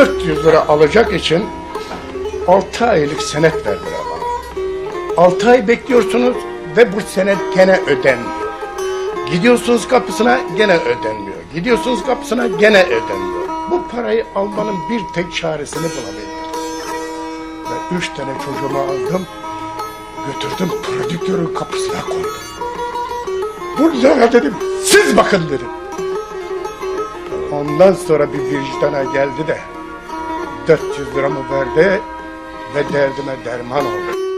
400 lira alacak için 6 aylık senet verdiler bana. 6 ay bekliyorsunuz ve bu senet gene ödenmiyor. Gidiyorsunuz kapısına gene ödenmiyor. Gidiyorsunuz kapısına gene ödenmiyor. Bu parayı almanın bir tek çaresini bulabildim. Ve üç tane çocuğumu aldım, götürdüm prodüktörün kapısına koydum. Bunlara dedim, siz bakın dedim. Ondan sonra bir vicdana geldi de 400 liramı verdi ve derdime derman oldu.